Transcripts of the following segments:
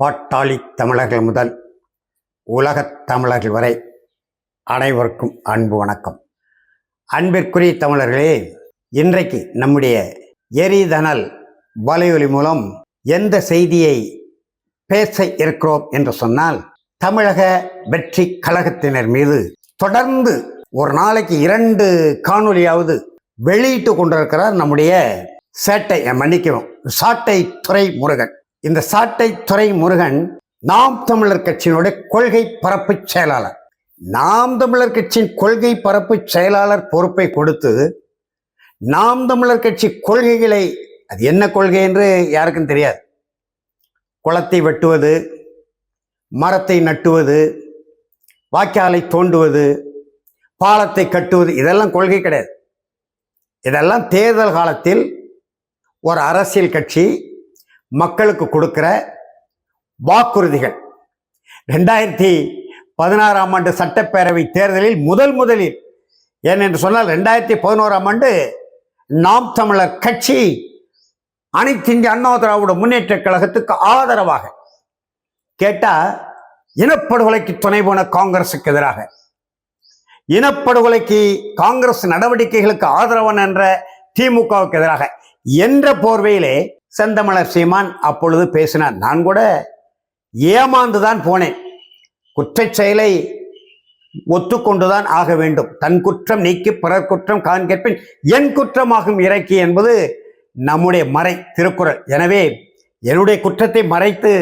பாட்டாளி தமிழர்கள் முதல் உலகத் தமிழர்கள் வரை அனைவருக்கும் அன்பு வணக்கம். அன்பிற்குரிய தமிழர்களே இன்றைக்கு நம்முடைய எரிதனல் வலையொலி மூலம் எந்த செய்தியை பேச இருக்கிறோம் என்று சொன்னால் தமிழக வெற்றி கழகத்தினர் மீது தொடர்ந்து ஒரு நாளைக்கு இரண்டு காணொலியாவது வெளியிட்டு கொண்டிருக்கிறார் நம்முடைய சேட்டை அஹ், மன்னிக்கவும் சாட்டை துறை முருகன். இந்த சாட்டை துறை முருகன் நாம் தமிழர் கட்சியினுடைய கொள்கை பரப்பு செயலாளர். நாம் தமிழர் கட்சியின் கொள்கை பரப்பு செயலாளர் பொறுப்பை கொடுத்து நாம் தமிழர் கட்சி கொள்கைகளை அது என்ன கொள்கை என்று யாருக்கும் தெரியாது. குளத்தை வெட்டுவது மரத்தை நட்டுவது வாய்க்காலை தோண்டுவது பாலத்தை கட்டுவது இதெல்லாம் கொள்கை கிடையாது. இதெல்லாம் தேர்தல் காலத்தில் ஒரு அரசியல் கட்சி மக்களுக்கு கொடுக்கிற வாக்குறுதிகள். ரெண்டாயிரத்தி பதினாறாம் ஆண்டு சட்டப்பேரவை தேர்தலில் முதல் முதலில் ஏனென்று சொன்னால் ரெண்டாயிரத்தி பதினோராம் ஆண்டு நாம் தமிழர் கட்சி அனைத்து இந்திய அண்ணா திராவிட முன்னேற்ற கழகத்துக்கு ஆதரவாக கேட்டா இனப்படுகொலைக்கு துணை போன காங்கிரசுக்கு எதிராக. இனப்படுகொலைக்கு காங்கிரஸ் நடவடிக்கைகளுக்கு ஆதரவன் என்ற திமுகவுக்கு எதிராக. என்ற போர்வையிலே செந்தமலர் சீமான் அப்பொழுது பேசினார். நான் கூட ஏமாந்துதான் போனேன். குற்றச் செயலை ஒத்துக்கொண்டுதான் ஆக வேண்டும். தன் குற்றம் நீக்கி பிறர் குற்றம் காண்கேற்பின் என் குற்றமாகும் இறக்கி என்பது நம்முடைய மறை திருக்குறள். எனவே என்னுடைய குற்றத்தை மறைத்து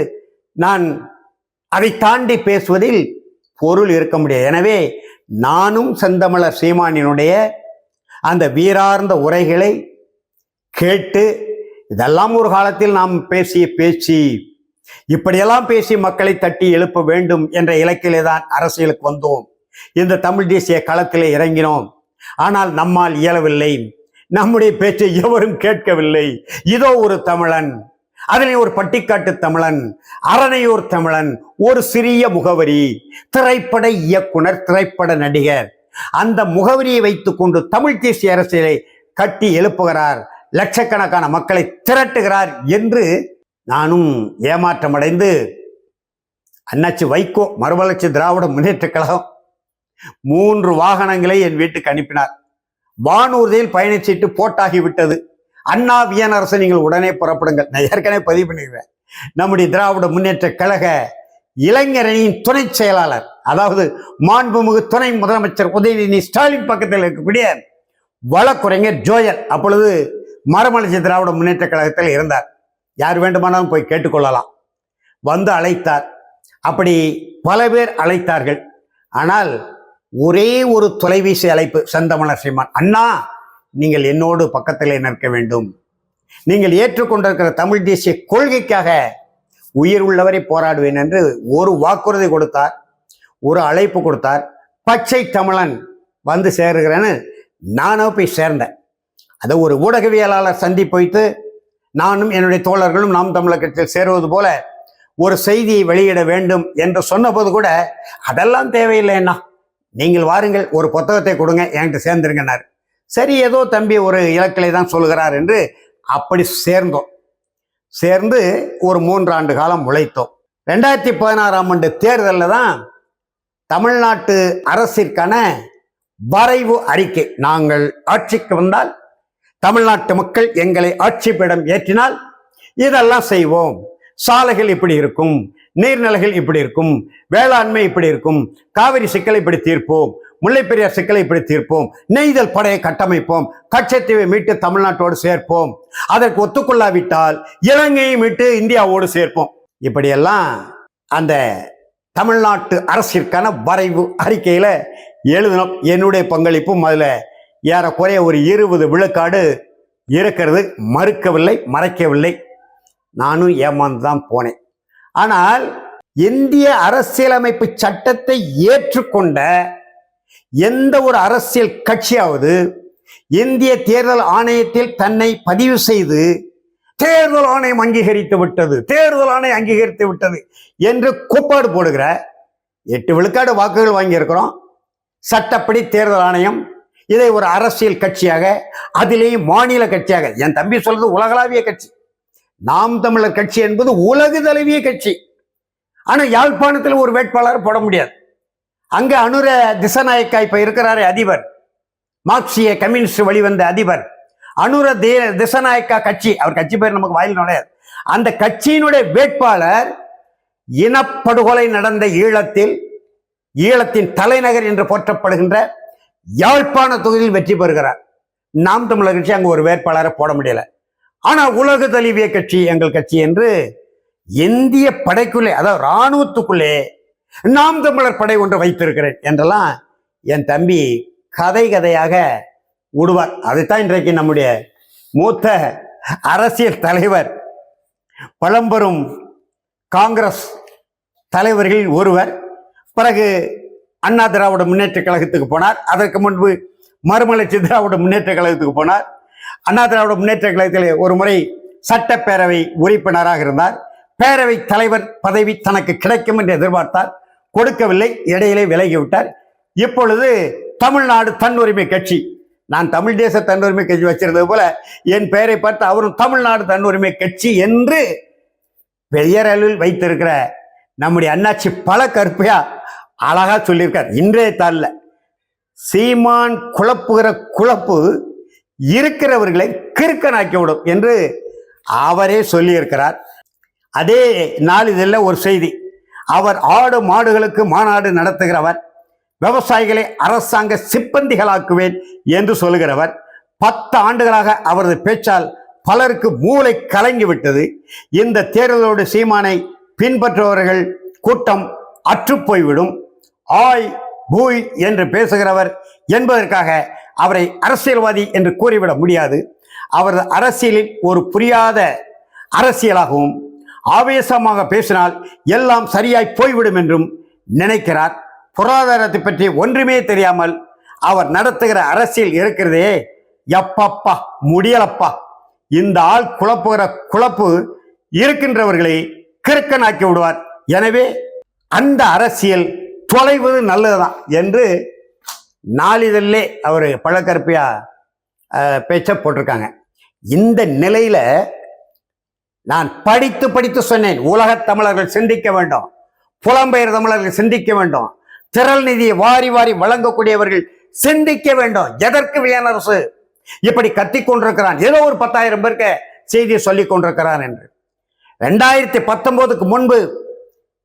நான் அதை தாண்டி பேசுவதில் பொருள் இருக்க முடியாது. எனவே நானும் செந்தமலர் சீமானினுடைய அந்த வீரார்ந்த உரைகளை கேட்டு இதெல்லாம் ஒரு காலத்தில் நாம் பேசிய பேச்சு. இப்படியெல்லாம் பேசி மக்களை தட்டி எழுப்ப வேண்டும் என்ற இலக்கிலே தான் அரசியலுக்கு வந்தோம். இந்த தமிழ் தேசிய களத்திலே இறங்கினோம். ஆனால் நம்மால் இயலவில்லை. நம்முடைய பேச்சை எவரும் கேட்கவில்லை. இதோ ஒரு தமிழன். அதனை ஒரு பட்டிக்காட்டு தமிழன். அரணையூர் தமிழன். ஒரு சிறிய முகவரி. திரைப்பட இயக்குனர் திரைப்பட நடிகர். அந்த முகவரியை வைத்துக்கொண்டு தமிழ் தேசிய அரசியலை கட்டி எழுப்புகிறார். லட்சக்கணக்கான மக்களை திரட்டுகிறார் என்று நானும் ஏமாற்றமடைந்து அண்ணாச்சி வைகோ மறுமலர்ச்சி திராவிட முன்னேற்ற கழகம் மூன்று வாகனங்களை என் வீட்டுக்கு அனுப்பினார். வானூர்தியில் பயணச்சீட்டு போட்டாகிவிட்டது அண்ணா வியனரசு நீங்கள் உடனே புறப்படுங்கள். நான் ஏற்கனவே பதிவு பண்ணிடுறேன் நம்முடைய திராவிட முன்னேற்ற கழக இளைஞரணியின் துணை செயலாளர் அதாவது மாண்புமிகு துணை முதலமைச்சர் உதயநிதி ஸ்டாலின் பக்கத்தில் இருக்கக்கூடிய வழக்குரைஞர் ஜோயல் அப்பொழுது மரமலர்ச்சி திராவிட முன்னேற்ற கழகத்தில் இருந்தார். யார் வேண்டுமானாலும் போய் கேட்டுக்கொள்ளலாம். வந்து அழைத்தார். அப்படி பல பேர் அழைத்தார்கள். ஆனால் ஒரே ஒரு தொலைபேசி அழைப்பு சந்தமலர் சீமான் அண்ணா நீங்கள் என்னோடு பக்கத்திலே நிற்க வேண்டும். நீங்கள் ஏற்றுக்கொண்டிருக்கிற தமிழ் தேசிய கொள்கைக்காக உயிர் உள்ளவரை போராடுவேன் என்று ஒரு வாக்குறுதி கொடுத்தார். ஒரு அழைப்பு கொடுத்தார். பச்சை தமிழன் வந்து சேருகிறேன்னு நானும் போய் சேர்ந்தேன். அதை ஒரு ஊடகவியலாளர் சந்திப்பு வைத்து நானும் என்னுடைய தோழர்களும் நாம் தமிழர் கட்சியில் சேருவது போல ஒரு செய்தியை வெளியிட வேண்டும் என்று சொன்னபோது கூட அதெல்லாம் தேவையில்லைன்னா நீங்கள் வாருங்கள் ஒரு புத்தகத்தை கொடுங்க என்கிட்ட சேர்ந்துருங்கன்னார். சரி ஏதோ தம்பி ஒரு இலக்கிலை தான் சொல்கிறார் என்று அப்படி சேர்ந்தோம். சேர்ந்து ஒரு மூன்றாண்டு காலம் உழைத்தோம். ரெண்டாயிரத்தி பதினாறாம் ஆண்டு தேர்தலில் தான் தமிழ்நாட்டு அரசிற்கான வரைவு அறிக்கை நாங்கள் ஆட்சிக்கு வந்தால் தமிழ்நாட்டு மக்கள் எங்களை ஆட்சி பீடம் ஏற்றினால் இதெல்லாம் செய்வோம். சாலைகள் இப்படி இருக்கும் நீர்நிலைகள் இப்படி இருக்கும் வேளாண்மை இப்படி இருக்கும் காவிரி சிக்கலை இப்படி தீர்ப்போம் முல்லைப்பெரியார் சிக்கலை இப்படி தீர்ப்போம் நெய்தல் படையை கட்டமைப்போம் கட்சத்தீவை மீட்டு தமிழ்நாட்டோடு சேர்ப்போம். அதற்கு ஒத்துக்கொள்ளாவிட்டால் இலங்கையை மீட்டு இந்தியாவோடு சேர்ப்போம். இப்படியெல்லாம் அந்த தமிழ்நாட்டு அரசிற்கான வரைவு அறிக்கையில் எழுதணும். என்னுடைய பங்களிப்பும் அதில் ஏறக்குறைய ஒரு இருபது விழுக்காடு இருக்கிறது. மறுக்கவில்லை மறைக்கவில்லை. நானும் ஏமாந்து தான் போனேன். ஆனால் இந்திய அரசியலமைப்பு சட்டத்தை ஏற்றுக்கொண்ட எந்த ஒரு அரசியல் கட்சியாவது இந்திய தேர்தல் ஆணையத்தில் தன்னை பதிவு செய்து தேர்தல் ஆணையம் அங்கீகரித்து விட்டது தேர்தல் ஆணையம் அங்கீகரித்து விட்டது என்று கூப்பாடு போடுகிற எட்டு விழுக்காடு வாக்குகள் வாங்கியிருக்கிறோம். சட்டப்படி தேர்தல் ஆணையம் இதை ஒரு அரசியல் கட்சியாக அதிலேயும் மாநில கட்சியாக என் தம்பி சொல்றது உலகளாவிய கட்சி. நாம் தமிழர் கட்சி என்பது உலகு தழுவிய கட்சி. ஆனா யாழ்ப்பாணத்தில் ஒரு வேட்பாளர் போட முடியாது. அங்க அனுர திசநாயக்கா இப்ப இருக்கிறாரே அதிபர். மார்க்சிய கம்யூனிஸ்ட் வழிவந்த அதிபர். அனுர தே திசநாயக்கா கட்சி அவர் கட்சி பேர் நமக்கு வாயில் நுழையாது. அந்த கட்சியினுடைய வேட்பாளர் இனப்படுகொலை நடந்த ஈழத்தில் ஈழத்தின் தலைநகர் என்று போற்றப்படுகின்ற யாழ்ப்பாண தொகுதியில் வெற்றி பெறுகிறார். நாம் தமிழர் கட்சி அங்கே ஒரு வேட்பாளரை போட முடியல. ஆனால் உலக தழுவிய கட்சி எங்கள் கட்சி என்று இந்திய படைக்குள்ளே அதாவது இராணுவத்துக்குள்ளே நாம் தமிழர் படை ஒன்று வைத்திருக்கிறேன் என்றெல்லாம் என் தம்பி கதை கதையாக விடுவார். அதைத்தான் இன்றைக்கு நம்முடைய மூத்த அரசியல் தலைவர் பழம்பெரும் காங்கிரஸ் தலைவர்களில் ஒருவர். பிறகு அண்ணா திராவிட முன்னேற்ற கழகத்துக்கு போனார். அதற்கு முன்பு மறுமலர்ச்சி திராவிட முன்னேற்ற கழகத்துக்கு போனார். அண்ணா திராவிட முன்னேற்ற கழகத்தில் ஒரு முறை சட்டப்பேரவை உறுப்பினராக இருந்தார். பேரவை தலைவர் பதவி தனக்கு கிடைக்கும் என்று எதிர்பார்த்தார். கொடுக்கவில்லை. இடையிலே விலகிவிட்டார் இப்பொழுது தமிழ்நாடு தன்னுரிமை கட்சி. நான் தமிழ் தேச தன்னுரிமை கட்சி வச்சிருந்தது போல என் பெயரை பார்த்து அவரும் தமிழ்நாடு தன்னுரிமை கட்சி என்று பெயரளவில் வைத்திருக்கிற நம்முடைய அண்ணாச்சி பல கற்பையா அழகா சொல்லியிருக்கார். இன்றைய தாளில் சீமான் குழப்புகிற குழப்பு இருக்கிறவர்களை கிறுக்கனாக்கி விடும் என்று அவரே சொல்லியிருக்கிறார். அதே நாளிதழில் ஒரு செய்தி. அவர் ஆடு மாடுகளுக்கு மாநாடு நடத்துகிறவர். விவசாயிகளை அரசாங்க சிப்பந்திகளாக்குவேன் என்று சொல்லுகிறவர். பத்து ஆண்டுகளாக அவரது பேச்சால் பலருக்கு மூளை கலங்கி விட்டது இந்த தேர்தலோடு சீமானை பின்பற்றுபவர்கள் கூட்டம் அற்றுப்போய்விடும். ஆய் பூய் என்று பேசுகிறவர் என்பதற்காக அவரை அரசியல்வாதி என்று கூறிவிட முடியாது. அவரது அரசியலில் ஒரு புரியாத அரசியலாகவும் ஆவேசமாக பேசினால் எல்லாம் சரியாய் போய்விடும் என்றும் நினைக்கிறார். பொருளாதாரத்தை பற்றி ஒன்றுமே தெரியாமல் அவர் நடத்துகிற அரசியல் இருக்கிறதே. எப்பப்பா முடியலப்பா. இந்த ஆள் குழப்புகிற குழப்பு இருக்கின்றவர்களை கிறுக்கனாக்கி விடுவார். எனவே அந்த அரசியல் தொலைவது நல்லதுதான் என்று நாளிதழிலே அவர் பழக்கற்பையா பேச்ச போட்டிருக்காங்க. இந்த நிலையில நான் படித்து படித்து சொன்னேன். உலகத் தமிழர்கள் சிந்திக்க வேண்டும். புலம்பெயர் தமிழர்கள் சிந்திக்க வேண்டும். திரள் நிதியை வாரி வாரி வழங்கக்கூடியவர்கள் சிந்திக்க வேண்டும். எதற்கு வியனரசு இப்படி கத்தி கொண்டிருக்கிறான்? ஏதோ ஒரு பத்தாயிரம் பேருக்கு செய்தியை சொல்லி கொண்டிருக்கிறான் என்று. ரெண்டாயிரத்தி பத்தொன்பதுக்கு முன்பு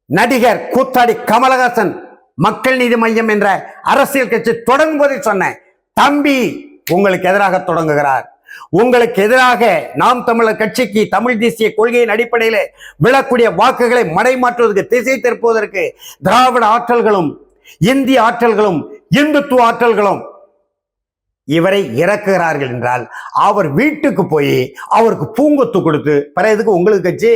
நடிகர் கூத்தாடி கமலஹாசன் மக்கள் நீதி மையம் என்ற அரசியல் கட்சி தொடங்கும் போதே சொன்னேன். தம்பி உங்களுக்கு எதிராக தொடங்குகிறார். உங்களுக்கு எதிராக நாம் தமிழர் கட்சிக்கு தமிழ் தேசிய கொள்கையின் அடிப்படையில் விழக்கூடிய வாக்குகளை மடைமாற்றுவதற்கு திசை திருப்புவதற்கு திராவிட ஆற்றல்களும் இந்திய ஆற்றல்களும் இந்துத்துவ ஆற்றல்களும் இவரை இறக்குகிறார்கள் என்றால் அவர் வீட்டுக்கு போய் அவருக்கு பூங்கொத்து கொடுத்து பிற எதுக்கு உங்களுக்கு கட்சி?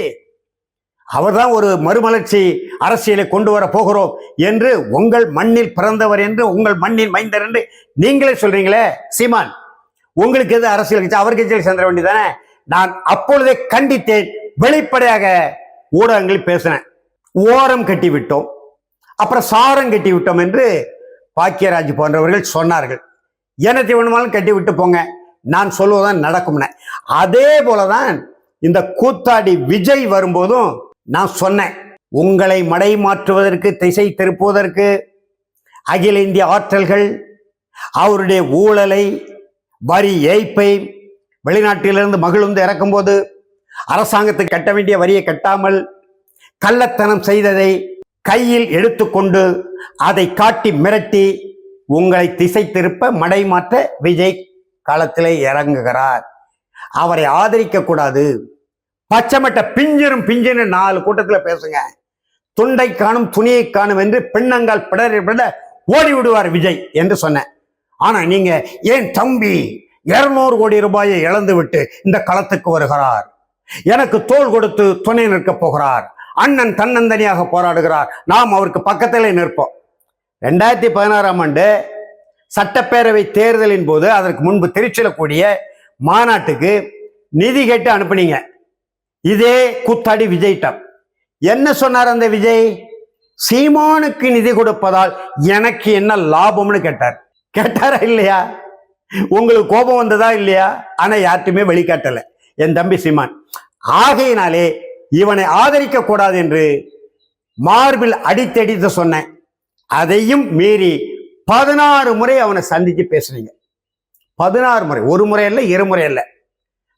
அவர்தான் ஒரு மறுமலர்ச்சி அரசியலை கொண்டு வர போகிறோம் என்று உங்கள் மண்ணில் பிறந்தவர் என்று உங்கள் மண்ணில் மைந்தர் என்று நீங்களே சொல்றீங்களே? சீமான் உங்களுக்கு எது அரசியல் கட்சி? அவர் கட்சியில் சேர்ந்த வேண்டியதானே நான் அப்பொழுதே கண்டித்தேன். வெளிப்படையாக ஊடகங்களில் பேசினேன். ஓரம் கட்டி விட்டோம் அப்புறம் சாரம் கட்டி விட்டோம் என்று பாக்கியராஜ் போன்றவர்கள் சொன்னார்கள். என்னத்தை வேணுமாலும் கட்டி விட்டு போங்க. நான் சொல்வதுதான் நடக்கும்னு. அதே போலதான் இந்த கூத்தாடி விஜய் வரும்போதும் நான் சொன்னேன் உங்களை மடை மாற்றுவதற்கு திசை திருப்புவதற்கு அகில இந்திய ஆற்றல்கள் அவருடைய ஊழலை வரி ஏய்ப்பை வெளிநாட்டிலிருந்து மகிழ்ந்து இறக்கும்போது அரசாங்கத்துக்கு கட்ட வேண்டிய வரியை கட்டாமல் கள்ளத்தனம் செய்ததை கையில் எடுத்துக்கொண்டு அதை காட்டி மிரட்டி உங்களை திசை திருப்ப மடைமாற்ற விஜய் களத்திலே இறங்குகிறார். அவரை ஆதரிக்கக்கூடாது. பச்சைமட்ட பிஞ்சிரும் பிஞ்சின்னு நாலு கூட்டத்தில் பேசுங்க. துண்டை காணும் துணியை காணும் என்று பெண்ணங்கால் பிடர் பிட ஓடி விடுவார் விஜய் என்று சொன்னேன். ஆனால் நீங்க ஏன் தம்பி இருநூறு கோடி ரூபாயை இழந்து விட்டு இந்த களத்துக்கு வருகிறார்? எனக்கு தோள் கொடுத்து துணை நிற்கப் போகிறார். அண்ணன் தன்னந்தனியாக போராடுகிறார். நாம் அவருக்கு பக்கத்திலே நிற்போம். ரெண்டாயிரத்தி பதினாறாம் ஆண்டு சட்டப்பேரவை தேர்தலின் போது அதற்கு முன்பு திருச்சியில் கூடிய மாநாட்டுக்கு நிதி கேட்டு அனுப்புனீங்க. இதே குத்தாடி விஜய்டம் என்ன சொன்னார் அந்த விஜய்? சீமானுக்கு நிதி கொடுப்பதால் எனக்கு என்ன லாபம்னு கேட்டார். கேட்டாரா இல்லையா? உங்களுக்கு கோபம் வந்ததா இல்லையா? ஆனா யார்ட்டுமே வெளிக்காட்டல. என் தம்பி சீமான். ஆகையினாலே இவனை ஆதரிக்க கூடாது என்று மார்பில் அடித்தடித்து சொன்னேன். அதையும் மீறி பதினாறு முறை அவனை சந்திச்சு பேசுனீங்க. பதினாறு முறை. ஒரு முறை இல்லை இரு முறை இல்லை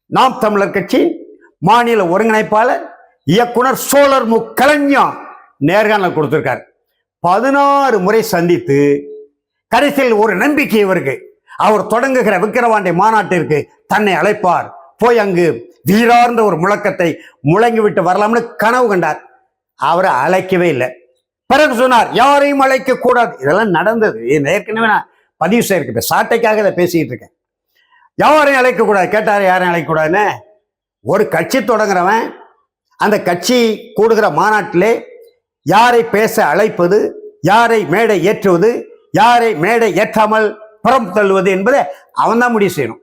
நாம் தமிழர் கட்சி மாநில ஒருங்கிணைப்பாளர் இயக்குனர் சோழர் மு. கலைஞர் நேர்காணல் கொடுத்திருக்கார். பதினாறு முறை சந்தித்து கடைசியில் ஒரு நம்பிக்கை இவருக்கு. அவர் தொடங்குகிற விக்கிரவாண்டி மாநாட்டிற்கு தன்னை அழைப்பார். போய் அங்கு வீரார்ந்த ஒரு முழக்கத்தை முழங்கி விட்டு வரலாம்னு கனவு கண்டார். அவரை அழைக்கவே இல்லை. பிறகு சொன்னார் யாரையும் அழைக்க கூடாது. இதெல்லாம் நடந்தது. ஏற்கனவே நான் பதிவு செய்யிருக்கேன் சாட்டைக்காக இதை பேசிக்கிட்டு இருக்கேன். யாரையும் அழைக்க கூடாது. கேட்டார் யாரையும் அழைக்கக்கூடாதுன்னு ஒரு கட்சி தொடங்குறவன் அந்த கட்சி கூடுகிற மாநாட்டிலே யாரை பேச அழைப்பது யாரை மேடை ஏற்றுவது யாரை மேடை ஏற்றாமல் புறம் தள்ளுவது என்பதை அவன் தான் முடிவு செய்யணும்.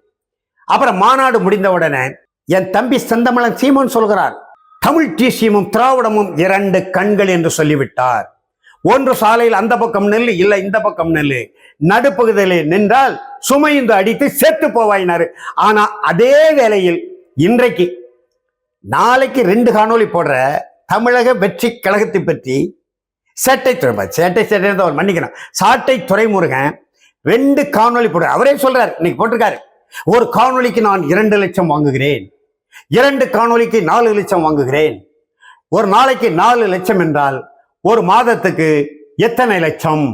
அப்புறம் மாநாடு முடிந்த உடனே என் தம்பி செந்தமலன் சீமன் சொல்கிறார் தமிழ் டிசியமும் திராவிடமும் இரண்டு கண்கள் என்று சொல்லிவிட்டார். ஒன்று சாலையில் அந்த பக்கம் நெல் இல்லை இந்த பக்கம் நெல் நடுப்பகுதியிலே நின்றால் சுமைந்து அடித்து செத்து போவாயினாரு. ஆனா அதே வேளையில் இன்றைக்கு நாளைக்கு ரெண்டு காணொளி போடுற தமிழக வெற்றி கழகத்தை பற்றி சேட்டை துறை சேட்டை சேட்டை தான் அவர் மன்னிக்கணும். சாட்டை துறைமுருகன் ரெண்டு காணொலி போடுற அவரே சொல்றாரு இன்னைக்கு போட்டிருக்காரு. ஒரு காணொலிக்கு நான் இரண்டு லட்சம் வாங்குகிறேன். இரண்டு காணொளிக்கு நாலு லட்சம் வாங்குகிறேன். ஒரு நாளைக்கு நாலு லட்சம் என்றால் ஒரு மாதத்துக்கு எத்தனை லட்சம்?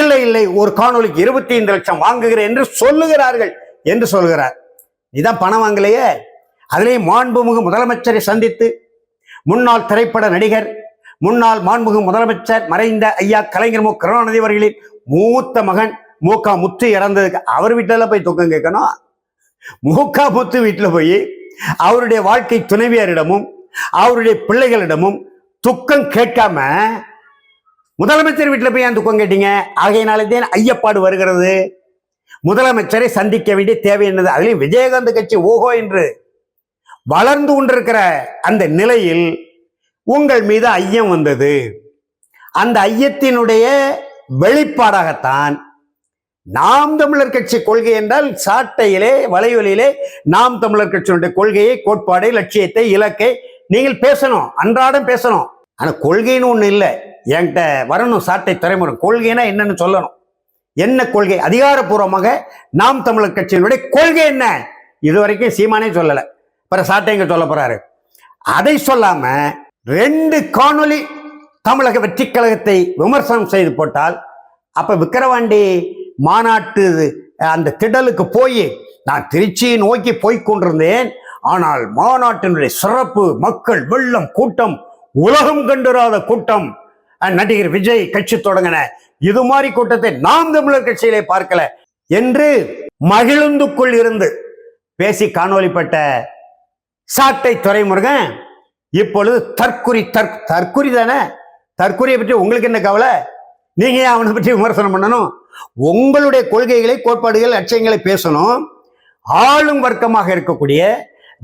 இல்லை இல்லை ஒரு காணொளிக்கு இருபத்தி ஐந்து லட்சம் வாங்குகிறேன் என்று சொல்லுகிறார்கள் என்று சொல்கிறார். இதான் பணம் வாங்கலையே? அதிலேயும் மாண்புமிகு முதலமைச்சரை சந்தித்து முன்னாள் திரைப்பட நடிகர் முன்னாள் மாண்புமிகு முதலமைச்சர் மறைந்த ஐயா கலைஞர் மு. கருணாநிதி அவர்களின் மூத்த மகன் மூக்கா முத்து இறந்ததுக்கு அவர் வீட்டில போய் துக்கம் கேட்கணும்? மூக்கா முத்து வீட்டில் போய் அவருடைய வாழ்க்கை துணைவியாரிடமும் அவருடைய பிள்ளைகளிடமும் துக்கம் கேட்காம முதலமைச்சர் வீட்டில் போய் ஏன் துக்கம் கேட்டீங்க? ஆகையினாலே தான் ஐயப்பாடு வருகிறது. முதலமைச்சரை சந்திக்க வேண்டிய தேவை என்னது? அதுலேயும் விஜயகாந்த் கட்சி ஓஹோ என்று வளர்ந்து கொண்டிருக்கிற அந்த நிலையில் உங்கள் மீது ஐயம் வந்தது. அந்த ஐயத்தினுடைய வெளிப்பாடாகத்தான் நாம் தமிழர் கட்சி கொள்கை என்றால் சாட்டையிலே வலையொலியிலே நாம் தமிழர் கட்சியினுடைய கொள்கையை கோட்பாடை லட்சியத்தை இலக்கை நீங்கள் பேசணும் அன்றாடம் பேசணும். ஆனால் கொள்கைன்னு ஒன்று இல்லை. என்கிட்ட வரணும் சாட்டை துறைமுறை கொள்கைனா என்னன்னு சொல்லணும். என்ன கொள்கை? அதிகாரப்பூர்வமாக நாம் தமிழர் கட்சியினுடைய கொள்கை என்ன? இதுவரைக்கும் சீமானே சொல்லலை. பிற சாட்டைங்க சொல்ல போறாரு. அதை சொல்லாம ரெண்டு காணொளி தமிழக வெற்றி கழகத்தை விமர்சனம் செய்து போட்டால் அப்ப விக்கிரவாண்டி மாநாட்டு அந்த திடலுக்கு போய் நான் திருச்சியை நோக்கி போய் கொண்டிருந்தேன். ஆனால் மாநாட்டினுடைய சிறப்பு மக்கள் வெள்ளம் கூட்டம் உலகம் கண்டுராத கூட்டம். நடிகர் விஜய் கட்சி தொடங்கின. இது மாதிரி கூட்டத்தை நாம் தமிழர் கட்சியிலே பார்க்கல என்று மகிழுந்துக்குள் இருந்து பேசி காணொலிப்பட்ட சாட்டை துறைமுருகன் இப்பொழுது தற்குறி தற் தற்குறி தானே? தற்குறியை பற்றி உங்களுக்கு என்ன கவலை? நீங்க ஏன் அவனை பற்றி விமர்சனம் பண்ணணும்? உங்களுடைய கொள்கைகளை கோட்பாடுகள் லட்சியங்களை பேசணும். ஆளும் வர்க்கமாக இருக்கக்கூடிய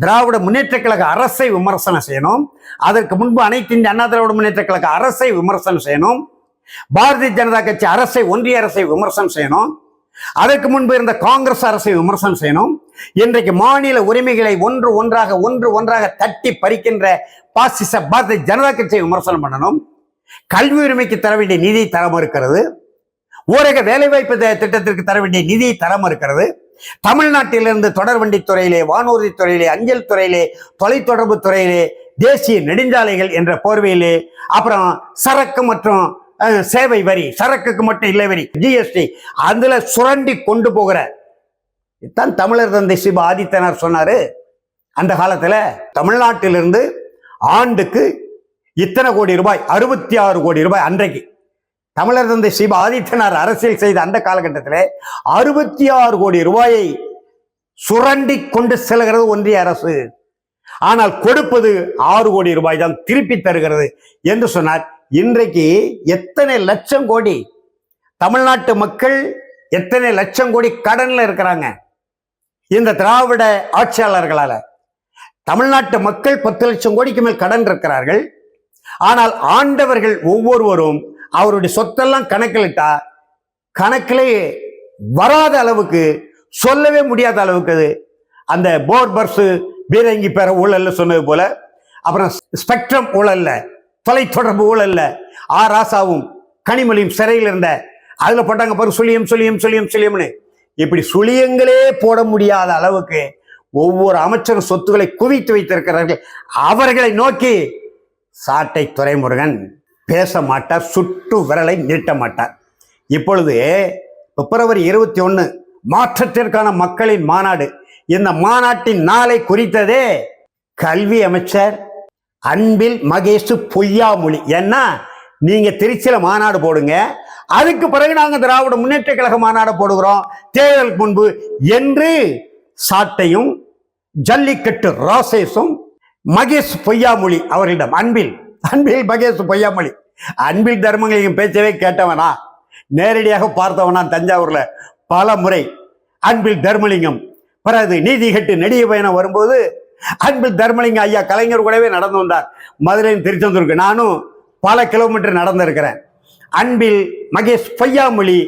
திராவிட முன்னேற்ற கழக அரசை விமர்சனம் செய்யணும். அதற்கு முன்பு அனைத்து இந்திய அண்ணா திராவிட முன்னேற்ற கழக அரசை விமர்சனம் செய்யணும். பாரதிய ஜனதா கட்சி அரசை ஒன்றிய அரசை விமர்சனம் செய்யணும். அதற்கு முன்பு இருந்த காங்கிரஸ் அரசை விமர்சனம் செய்யணும். இன்றைக்கு மாநில உரிமைகளை ஒன்று ஒன்றாக ஒன்று ஒன்றாக தட்டி பறிக்கின்ற பாசிச பாரதிய ஜனதா கட்சியை விமர்சனம் பண்ணணும். கல்வி உரிமைக்கு தர வேண்டிய நிதி தர மறுக்கிறது ஊரக வேலைவாய்ப்பு திட்டத்திற்கு தர வேண்டிய நிதி தர மறுக்கிறது தமிழ்நாட்டிலிருந்து தொடர்வண்டி துறையிலே வானூர்தி துறையிலே அஞ்சல் துறையிலே தொலைத்தொடர்பு துறையிலே தேசிய நெடுஞ்சாலைகள் என்ற போர்வையிலே அப்புறம் சரக்கு மற்றும் சேவை வரி சரக்குக்கு மட்டும் இல்லை வரி ஜிஎஸ்டி அதுல சுரண்டி கொண்டு போகிற. இதுதான் தமிழர் தந்தை சிவ ஆதித்தனார் சொன்னாரு. அந்த காலத்துல தமிழ்நாட்டிலிருந்து ஆண்டுக்கு இத்தனை கோடி ரூபாய் அறுபத்தி ஆறு கோடி ரூபாய் அன்றைக்கு. தமிழர் தந்தை சிவ ஆதித்தனார் அரசியல் செய்த அந்த காலகட்டத்தில் அறுபத்தி ஆறு கோடி ரூபாயை சுரண்டி கொண்டு செல்கிறது ஒன்றிய அரசு. ஆனால் கொடுப்பது ஆறு கோடி ரூபாய் தான் திருப்பி தருகிறது என்று சொன்னார். இன்றைக்கு எத்தனை லட்சம் கோடி தமிழ்நாட்டு மக்கள் எத்தனை லட்சம் கோடி கடனில் இருக்கிறாங்க? இந்த திராவிட ஆட்சியாளர்களால் தமிழ்நாட்டு மக்கள் பத்து லட்சம் கோடிக்கு மேல் கடன் இருக்கிறார்கள். ஆனால் ஆண்டவர்கள் ஒவ்வொருவரும் அவருடைய சொத்தெல்லாம் கணக்கிலிட்டா கணக்கிலே வராத அளவுக்கு சொல்லவே முடியாத அளவுக்கு அது. அந்த போர் பர்ஸ் பீரங்கி பெற ஊழல்ல சொன்னது போல அப்புறம் ஸ்பெக்ட்ரம் ஊழல்ல தொலைத்தொடர்பு ஊழல்ல ஆ ராசாவும் கனிமொழியும் சிறையில் இருந்த அதுல போட்டாங்க பாரு சுழியம் சுழியம் சுழியம் சுழியம்னு. இப்படி சுழியங்களே போட முடியாத அளவுக்கு ஒவ்வொரு அமைச்சரும் சொத்துக்களை குவித்து வைத்திருக்கிறார்கள். அவர்களை நோக்கி சாட்டை துரைமுருகன் பேச மாட்டார் சுட்டு விரலை நீட்ட மாட்டார் இப்பொழுது பிப்ரவரி இருபத்தி ஒன்று மாற்றத்திற்கான மக்களின் மாநாடு. இந்த மாநாட்டின் நாளை குறித்ததே கல்வி அமைச்சர் அன்பில் மகேஷ் பொய்யாமொழி. ஏன்னா நீங்க திருச்சியில மாநாடு போடுங்க அதுக்கு பிறகு நாங்க திராவிட முன்னேற்ற கழக மாநாடு போடுகிறோம் தேர்தலுக்கு முன்பு என்று சாட்டையும் ஜல்லிக்கட்டு ராசேஷும் மகேஷ் பொய்யாமொழி அவர்களிடம் அன்பில் அன்பில் மகேஷ் பொய்யாமொழி. அன்பில் தர்மங்களையும் பேச்சவே கேட்டவனா? நேரடியாக பார்த்தவனா தஞ்சாவூரில் பல முறை. அன்பில் தர்மலிங்கம். பிறகு நீதி கட்டு நெடிய பயணம் வரும்போது அன்பில் தர்மலிங்கம் ஐயா கலைஞர் கூடவே நடந்து வந்தார். மதுரையும் திருச்செந்தூருக்கு. நானும் பல கிலோமீட்டர் நடந்திருக்கிறேன். அன்பில் மகேஷ் பொய்யாமொழி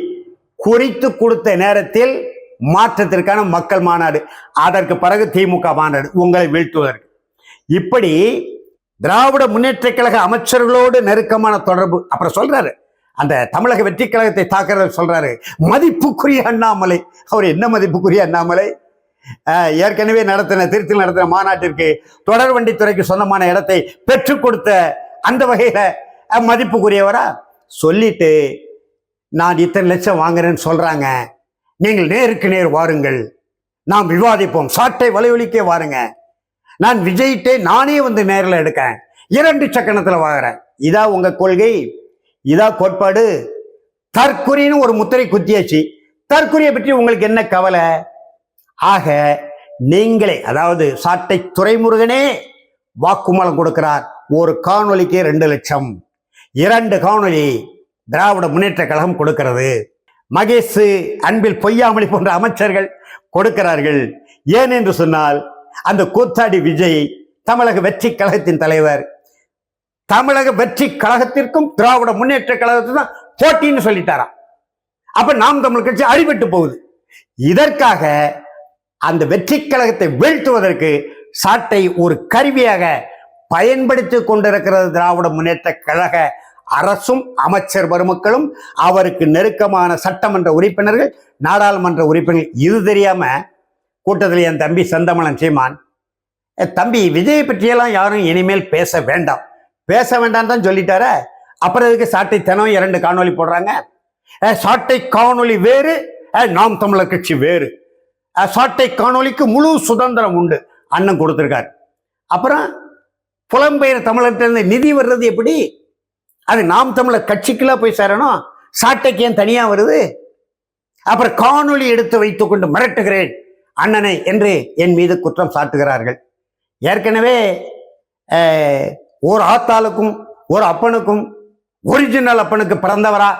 குறித்து கொடுத்த நேரத்தில் மாற்றத்திற்கான மக்கள் மாநாடு. அதற்கு பிறகு திமுக மாநாடு. உங்களை வீழ்த்துவதற்கு. இப்படி திராவிட முன்னேற்ற கழக அமைச்சர்களோடு நெருக்கமான தொடர்பு. அப்புறம் சொல்றாரு அந்த தமிழக வெற்றி கழகத்தை தாக்குறது சொல்றாரு மதிப்புக்குரிய அண்ணாமலை. அவர் என்ன மதிப்புக்குரிய அண்ணாமலை? ஏற்கனவே நடத்தின திருச்சியில் நடத்தின மாநாட்டிற்கு தொடர் வண்டித்துறைக்கு சொந்தமான இடத்தை பெற்றுக் கொடுத்த அந்த வகையில மதிப்புக்குரியவரா? சொல்லிட்டு நான் இத்தனை லட்சம் வாங்குறேன்னு சொல்றாங்க. நீங்கள் நேருக்கு நேர் வாருங்கள். நாம் விவாதிப்போம். சாட்டை வலையொலிக்கே வாருங்க. நான் விஜய்கிட்டே நானே வந்து நேரில் எடுக்கேன் இரண்டு சக்கரத்தில் வாங்குறேன். இதா உங்க கொள்கை? இதா கோட்பாடு? தற்குறின்னு ஒரு முத்திரை குத்தியாச்சு. தற்குறியை பற்றி உங்களுக்கு என்ன கவலை? ஆக நீங்களே அதாவது சாட்டை துறைமுருகனே வாக்குமூலம் கொடுக்கிறார். ஒரு காணொலிக்கு ரெண்டு லட்சம். இரண்டு காணொலி திராவிட முன்னேற்ற கழகம் கொடுக்கிறது. மகேஷ் அன்பில் பொய்யாமொழி போன்ற அமைச்சர்கள் கொடுக்கிறார்கள். ஏன் என்று சொன்னால் அந்த கூத்தாடி விஜய் தமிழக வெற்றி கழகத்தின் தலைவர் தமிழக வெற்றி கழகத்திற்கும் திராவிட முன்னேற்ற கழகத்துக்கும் தான் போட்டின்னு சொல்லிட்டாராம். அப்ப நாம் தமிழ் கட்சி அடிபட்டு போகுது. இதற்காக அந்த வெற்றி கழகத்தை வீழ்த்துவதற்கு சாட்டை ஒரு கருவியாக பயன்படுத்தி கொண்டிருக்கிறது திராவிட முன்னேற்ற கழக அரசும் அமைச்சர் பெருமக்களும் அவருக்கு நெருக்கமான சட்டமன்ற உறுப்பினர்கள் நாடாளுமன்ற உறுப்பினர்கள். இது தெரியாம கூட்டத்தில் என் தம்பி செந்தமலன் சீமான். தம்பி விஜயை பற்றியெல்லாம் யாரும் இனிமேல் பேச வேண்டாம். பேச வேண்டாம் தான் சொல்லிட்டார. அப்புறம் இதுக்கு சாட்டை தினம் இரண்டு காணொளி போடுறாங்க? சாட்டை காணொளி வேறு. நாம் தமிழர் கட்சி வேறு. சாட்டை காணொளிக்கு முழு சுதந்திரம் உண்டு. அண்ணன் கொடுத்துருக்காரு. அப்புறம் புலம்பெயர் தமிழர்கிட்ட நிதி வர்றது எப்படி? அது நாம் தமிழர் கட்சிக்குள்ள போய் சேரணும். சாட்டைக்கு ஏன் தனியாக வருது? அப்புறம் காணொளி எடுத்து வைத்துக்கொண்டு மிரட்டுகிறேன். அண்ணனை என்று என் மீது குற்றம் சாட்டுகிறார்கள். ஏற்கனவே ஒரு ஆத்தாளுக்கும் ஒரு அப்பனுக்கும் ஒரிஜினல் அப்பனுக்கு பிறந்தவரா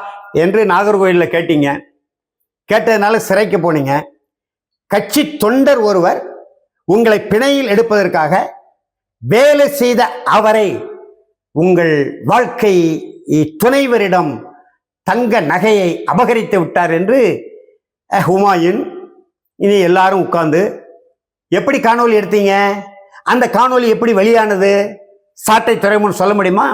என்று நாகர்கோவிலில் கேட்டீங்க. கேட்டதுனால சிறைக்கு போனீங்க. கட்சி தொண்டர் ஒருவர் உங்களை பிணையில் எடுப்பதற்காக வேலை செய்த அவரை உங்கள் வாழ்க்கை துணைவரிடம் தங்க நகையை அபகரித்து விட்டார் என்று ஹுமாயூன் இனி எல்லாரும் உட்காந்து எப்படி காணொளி எடுத்தீங்க? அந்த காணொளி எப்படி வெளியானது? சாட்டை துறைமுன் சொல்ல முடியுமா?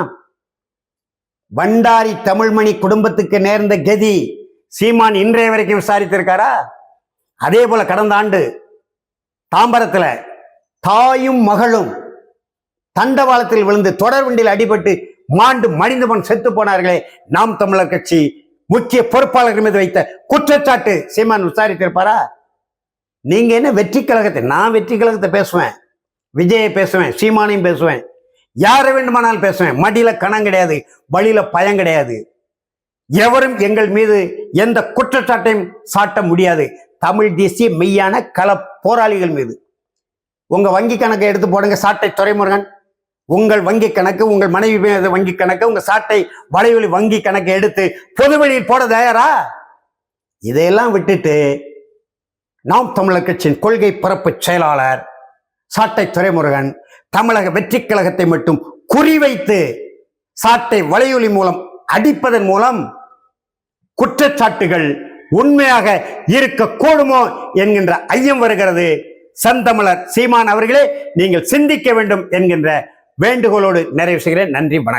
வண்டாரி தமிழ்மணி குடும்பத்துக்கு நேர்ந்த கதி சீமான் இன்றைய வரைக்கும் விசாரித்திருக்காரா? அதே போல கடந்த ஆண்டு தாம்பரத்தில் தாயும் மகளும் தண்டவாளத்தில் விழுந்து தொடர் வண்டியில் அடிபட்டு மாண்டு மடிந்தவன் செத்து போனார்களே நாம் தமிழர் கட்சி முக்கிய பொறுப்பாளர்கள் மீது வைத்த குற்றச்சாட்டு சீமான் விசாரித்திருப்பாரா? நீங்கள் என்ன வெற்றி கழகத்தை நான் வெற்றி கழகத்தை பேசுவேன். விஜயை பேசுவேன் சீமானையும் பேசுவேன். யாரை வேண்டுமானாலும் பேசுவேன். மடியில் கணம் கிடையாது வழியில் பயம் கிடையாது. எவரும் எங்கள் மீது எந்த குற்றச்சாட்டையும் சாட்ட முடியாது. தமிழ் தேசிய மெய்யான கள போராளிகள் மீது. உங்கள் வங்கி கணக்கை எடுத்து போடுங்க சாட்டை துறைமுருகன் உங்கள் வங்கி கணக்கு உங்கள் மனைவி வங்கி கணக்கு உங்கள் சாட்டை வலைவழி வங்கி கணக்கை எடுத்து பொதுவெளியில் போட தயாரா? இதையெல்லாம் விட்டுட்டு நாம் தமிழர் கட்சியின் கொள்கை பரப்பு செயலாளர் சாட்டை துரைமுருகன் தமிழக வெற்றி கழகத்தை மட்டும் குறிவைத்து சாட்டை வலையொலி மூலம் அடிப்பதன் மூலம் குற்றச்சாட்டுகள் உண்மையாக இருக்கக்கூடுமோ என்கின்ற ஐயம் வருகிறது. செந்தமிழர் சீமான் அவர்களே நீங்கள் சிந்திக்க வேண்டும் என்கின்ற வேண்டுகோளோடு நிறைவு செய்கிறேன். நன்றி வணக்கம்.